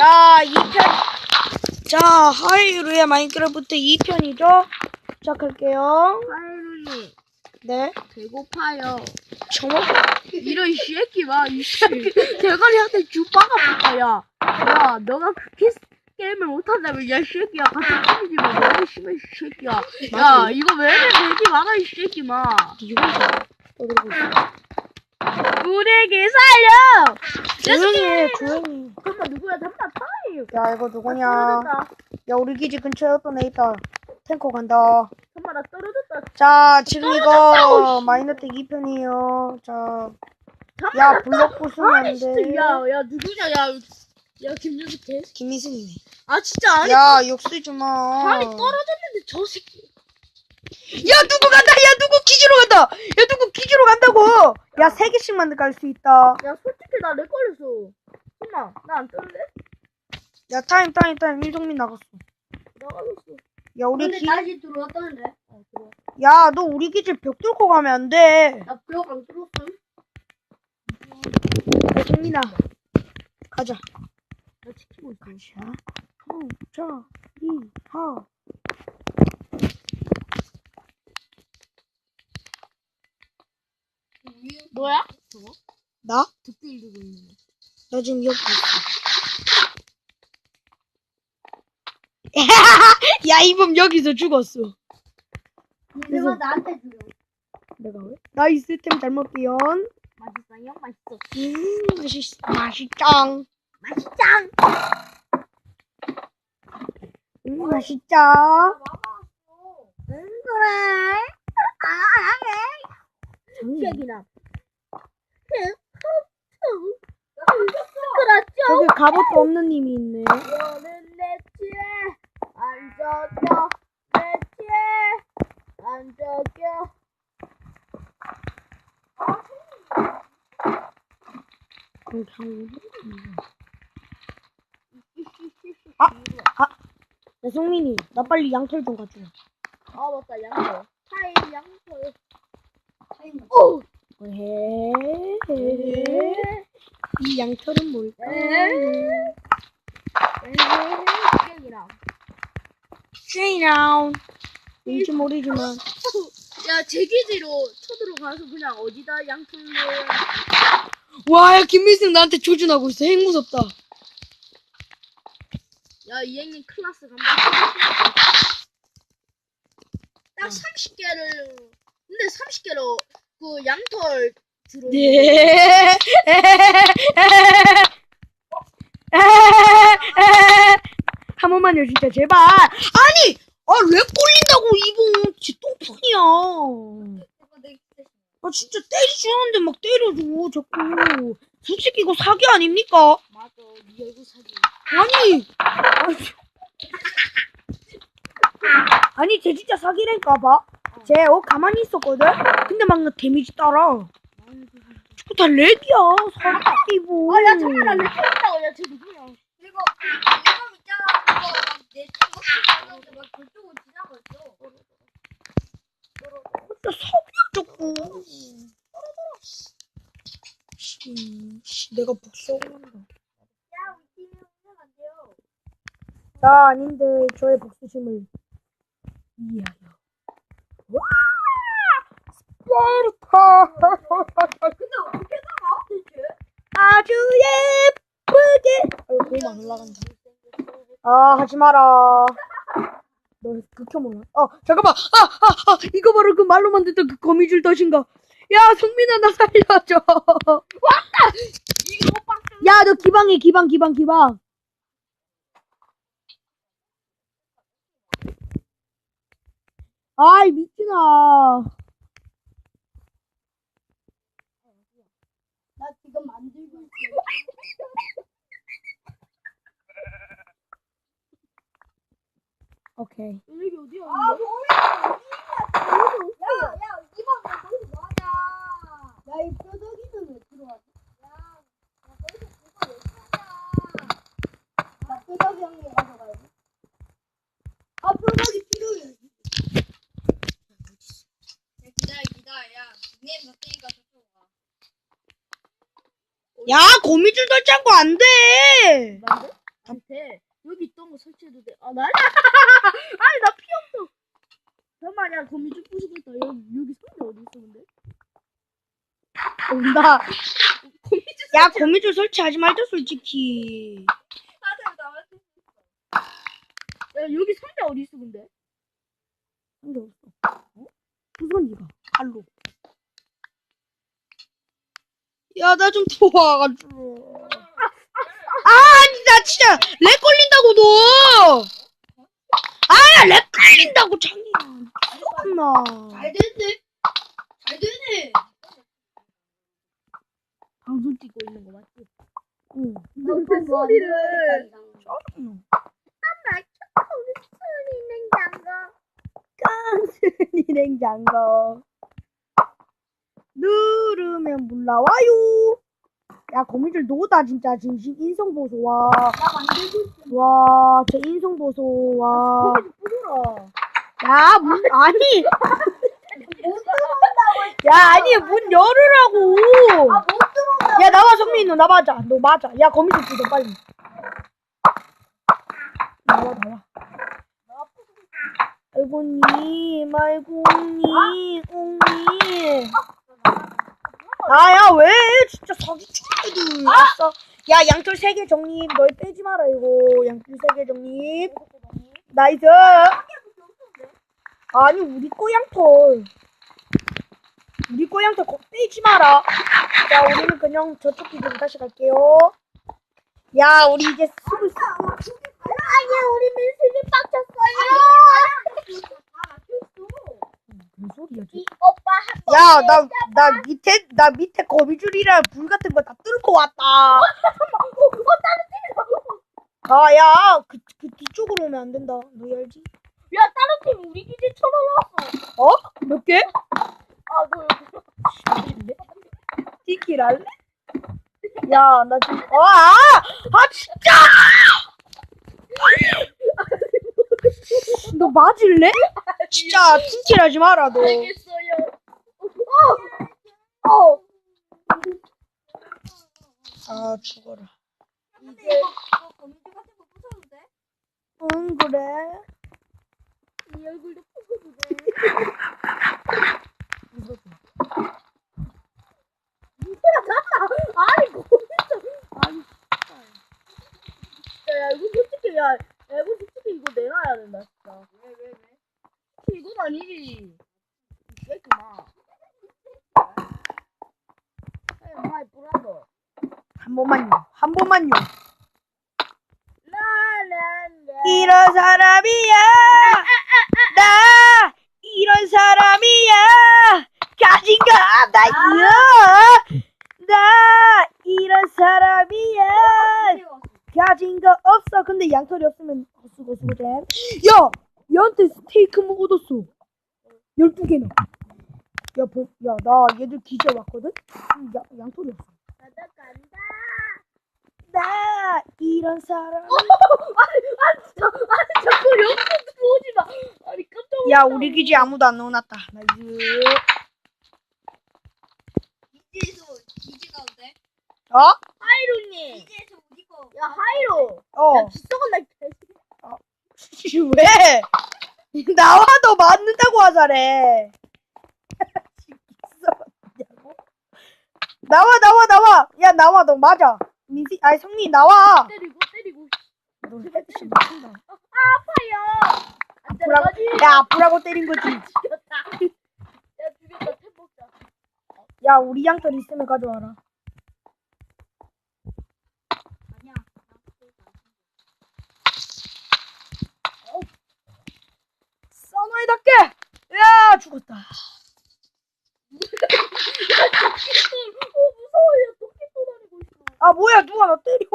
자, 2편. 자, 하이루의 마인크래프트 2편이죠? 시작할게요. 하이루님 네. 배고파요. 정말? 이런 새끼 봐, 이 새끼. 대가리한테 주빠가 붙다, 야. 야, 너가 그렇게 게임을 못한다면, 야, 이 새끼야. 같이 때리지 마. 너무 심해, 이 새끼야. 야, 맞아. 이거 왜 이래 되지 마라, 이 새끼 마. 이거 떠들고 있어. 우리에게 살려! 조용히 해, 조용히 해. 잠깐만, 누구야? 잠깐만, 타임. 야, 이거 누구냐? 떨어졌다. 야, 우리 기지 근처에 어떤 애 있다. 탱커 간다. 잠깐만, 나 떨어졌다. 자, 지금 떨어졌다고. 마이너텍 2편이에요. 자, 잠깐만, 야, 나 블록 부수면 안 아니, 진짜, 돼. 야, 야, 누구냐, 야. 야, 김준수 개. 김희승이네. 아, 진짜, 아니. 야, 욕쓰지 마. 아니, 떨어졌는데 저 새끼. 야, 누구 간다! 야, 누구 기지로 간다! 야, 누구 기지로 간다고! 야, 세 개씩만 갈수 있다. 야, 솔직히 나 렉 걸렸어. 잠깐만, 나안 뜰래? 야, 타임, 타임, 타임. 일종민 나갔어. 나가졌어. 야, 우리 근데 기, 다시 들어왔다는데? 어, 그래. 야, 너 우리 기지 벽 뚫고 가면 안 돼. 나 블록 안 뚫었음? 야, 종민아. 가자. 나 지키고 있어. 자, 후, 자, 이, 하. 너야? 저거? 나? 득딜 들고 있는 애. 나 지금 여기 있어. 야, 이범 여기서 죽었어. 내가 나한테 주려. 내가 왜? 나이스 템 잘못 비연. 맛있어요? 맛있어. 음, 맛있, 맛있짱. 맛있짱! 음, 맛있짱. 응, 그래. 아, 음, 시작이나. 그렇죠? 저기 갑옷도 없는 님이 있네. 너는 내 치에 앉아줘. 내 치에 앉아줘. 그냥 아! 야, 송민이, 나 빨리 양털 좀 가져. 아, 맞다. 양털. 타임 양털. 타임. 오! 왜? 이 양털은 뭘까? 쉐이나운. 뭔지 모르지만. 야, 제 기지로 쳐들어가서 그냥 어디다 양털로. 와, 야, 김민승 나한테 조준하고 있어. 핵 무섭다. 야, 이행님 클라스 간다. 딱 30개를, 근데 30개로 그 양털. 네. 한 번만요, 진짜, 제발. 아니! 아, 왜 꼴린다고, 이봉. 지 똥판이야. 아, 진짜 때리지 않는데 막 때려줘, 자꾸. 솔직히 이거 사기 아닙니까? 맞아, 니 얼굴 사진. 아니! 아니, 아니, 쟤 진짜 사기라니까, 봐. 쟤, 어, 가만히 있었거든? 근데 막나 데미지 따라. 다 렉이야, 사기, 이거. 아, 야, 잠깐만, 나 렉했다고. 야, 쟤 누구야? 그리고 이거 있잖아. 그거 막내 친구 막 그쪽으로 지나갔어. 진짜 사기야, 저거. 씨, 씨, 내가 복수하고 난다. 야, 우리 팀이 오면 안 돼요. 나 아닌데, 저의 복수심을 이해하여. 와! 스파르타! 근데 어떻게 나가? 대체? 아주 예쁘게. 아유, 고만 올라간다. 아, 하지 마라. 너 극혐 올라. 어, 잠깐만. 아, 아, 아, 이거 바로 그 말로 만들던 그 거미줄 덫인가? 야, 성민아, 나 살려줘. 왔다! 이거 빡 야, 너 기방해, 기방, 기방, 기방. 아이, 미친아. 나 지금 만들고 있어. 오케이. 여기 어디야? 아, 뭐야? 야, 야, 이번 너 거기서 뭐 하냐? 야, 이 뼈다귀는 왜 들어왔지? 야, 야, 거기서 그거 왜 들어왔냐? 나 뼈다귀 한개 가져가야지. 아, 뼈다귀 필요해. 야, 기다려, 기다려. 야, 닉네임 바뀌니까 저쪽으로 가. 야, 거미줄 덜지 않고 안 돼. 난데? 다 설치해도 돼. 아, 나 아니, 나 피 없어. 잠깐만, 야, 거미줄 부수고 있다. 여기, 여기 상자 어디 있어, 근데? 온다. 거미줄 야, 거미줄 설치하지 말자, 솔직히. 하세요 나한테. 야, 여기 상자 어디 있어, 근데? 근데 없어. 어? 부선이가 칼로. 야, 나 좀 도와가지고. 아, 아니, 나 진짜 렉 걸린다고, 너! 아, 렉 걸린다고, 창이야. 미쳤나. 잘 됐네. 잘 되네. 방송 찍고 있는 거 맞지? 응. 무슨 소리를. 짜증나. 깡순이 냉장고. 누르면 물 나와요. 야, 거미줄 노다, 진짜. 진심 인성 보소, 와. 와, 제 인성 보소, 와. 야, 문, 아니. 야, 아니, 문 열으라고. 야, 나와, 성민이 너, 나 맞아. 너 맞아. 야, 거미줄 부숴, 빨리. 나와, 나와. 아이고, 님, 아이고, 님, 옹님. 아, 야, 왜? 진짜 사기 친구들. 왔어. 야, 양털 세 개 정립. 널 빼지 마라, 이거. 양털 세 개 정립. 나이스. 아니, 우리 거 양털. 우리 거 양털 거 빼지 마라. 자, 우리는 그냥 저쪽 기준 다시 갈게요. 야, 우리 이제 쓰고 있어. 아니야 우리 민수님 빡쳤어요. 무슨 소리야, 이 오빠 한 번. 야, 나, 나 밑에, 나 밑에 거미줄이랑 불 같은 거 다 뚫고 왔다. 아, 야, 그, 그 뒤쪽으로 오면 안 된다. 너 알지? 야, 다른 팀 우리 기지 쳐들어왔어. 어? 몇 개? 아, 너 여기. 티킬 할래? 야, 나 지금, 어, 아! 아, 진짜! 너 맞을래? 진짜, 티킬 하지 마라, 너. 알겠어요. 어. 아, 죽어라. 근데 이거 이거 거미줄 같은 거 부숴도 돼? 응, 그래. 이 얼굴도 부숴도 돼. 아니, 거기서. 아니, 진짜. 야, 야, 이거 솔직히, 야, 야, 이거 솔직히 이거 내놔야 된다, 진짜. 왜, 왜, 왜? 이건 아니지. 이 새끼마. 야, 마이 브라더. 한 번만요. 한 번만요. 이런 사람이야. 나 이런 사람이야. 가진 거 나이스. 나 이런 사람이야. 가진 거 없어. 근데 양털이 없으면 수고 수고 잼. 야, 얘한테 스테이크 뭐 얻었어. 12개나. 야, 보, 야, 나 얘들 기절 왔거든? 음, 야, 양털이 없어. 가다 간다. 나 이런 사람. 저, 아니, 자꾸 영상 들어오지 마. 아니, 깜짝 야, 우리 기지 아무도 안 넣어놨다. 나이스. 이제에서 이제 가운데. 어? 하이로님. 이제에서 우리 거. 야, 하이로. 어. 야, 기성은 나 왜? 나와 너 맞는다고 하자래. 나와 나와 나와. 야 나와 너 맞아. 민지 아니 성미 나와. 때리고, 때리고. 너 헤드샷 맞춘다. 아파요. 안 아프라고 때려가지. 야 아프라고 때린 거지. 죽였다. 야, 죽였다. 템 먹자. 야 우리 양털 있으면 가져와라. 아니야. 써너이답게. 야 죽었다. 어, 무서워. 야, 토끼 또 다니고 있어. 아 누가 나 때려.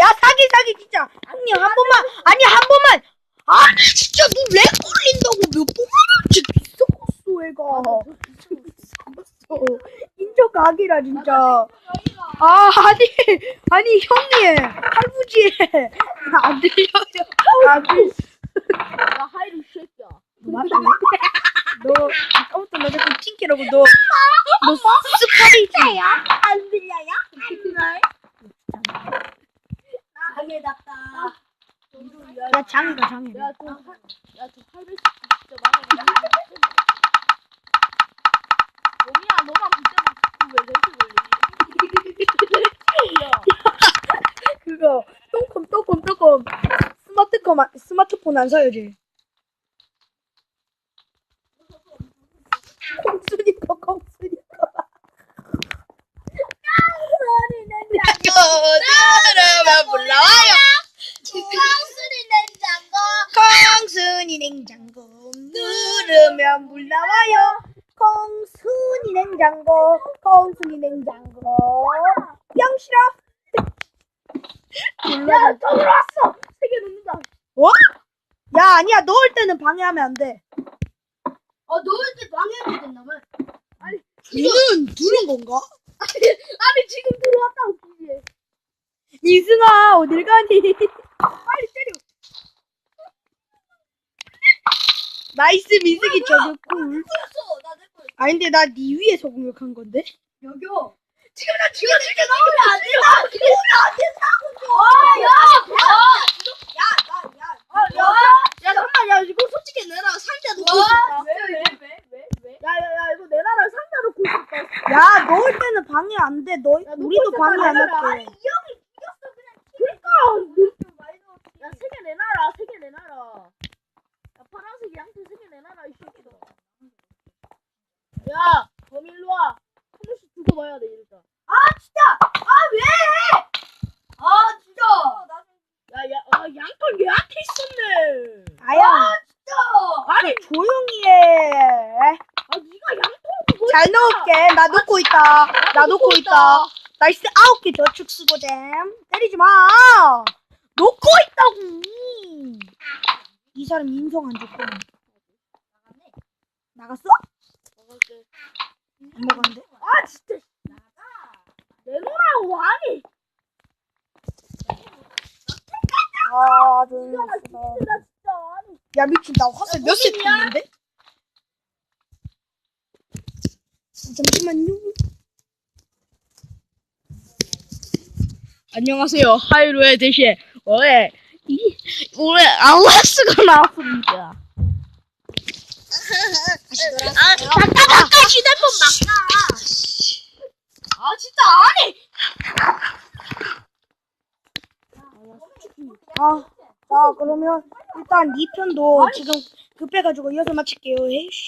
야 사기 사기 진짜. 형님 한 번만 아니 한 번만. 아니 진짜 너렉 걸린다고 몇번 말했지 비싸웠어 애가. 비싸웠어. 인정 각이라 진짜. 아 아니 아니 형님 할부지 안 들려요. 안 들려. 야, 하이로. 맞아. 너 아까부터 너 자꾸 팅키라고 너. 너 스파이지. 안 들려요? 안 들려요? 당해졌다. 야 장이다 장이. 야저 야 저 800 진짜 많아. 용이야 너만 자꾸 왜 이렇게 걸리? 야. 그거 똥컴 똥컴 똥컴 스마트컴 안- 스마트폰 안 사야지. 콩순이 거 콩순이 거. 소리는 불러와요. 콩순이 냉장고 누르면 물 나와요. 콩순이 냉장고 콩순이 냉장고 영실아. 야, 또 들어왔어. 세개 넣는다. 어? 야 아니야 넣을 때는 방해하면 안 돼. 어, 넣을 때 방해해도 된다며? 니는 두는 건가? 아니 지금 들어왔다고 그게. 이승아 어딜 가니? 빨리 때려. 나이스 민승이 저격 꿀. 어, 나내 거. 아닌데 나네 위에서 공격한 건데? 여기요. 지금 나 지금 지금 나오면 안 된다. 나오면 안 된다고. 아, 야, 야, 야, 나, 야, 아, 야, 야, 잠깐만, 야, 이거 솔직히 내놔. 상자 놓고 와, 싶다. 왜, 왜, 왜, 왜, 왜? 야, 야, 야, 이거 내놔라. 상자 놓고 싶다. 야 넣을 때는 방해 안 돼. 너 야, 우리도 방해 안 할게. 이 형이 이겼어 그냥. 그러니까. 좀 많이 넣었지. 야, 세 개 내놔라. 세 개 내놔라. 야, 파란색 양털 세개 내놔라, 이 새끼들. 야, 범 일로 와. 한 번씩 두고 봐야 돼, 일단. 아 진짜. 아 왜? 아 진짜. 야, 야, 아, 양털 얘한테 있었네. 아야 진짜. 아니, 조용히 해. 아, 니가 양털 뭐 잘 넣을게. 나 놓고 있다. 나 놓고 있다. 나이스 아홉 개 저축 수고잼. 때리지 마. 놓고 있다고. 이 사람 인성 안 좋고. 나갔어? 안 나갔는데? 아, 진짜. 내놓으라고, 아니. 아, 좀. 나 진짜, 아니. 야 미친 나 화살 몇 세트 있는데? 잠시만요. 안녕하세요. 하이로의 대신 올해 이 올해 아우라스가 나왔습니다. 아, 잠깐 잠깐 휴대폰 막아. 아 진짜 아니. 아, 자 그러면 일단 이 편도 지금 급해가지고 이어서 마칠게요. 에이씨.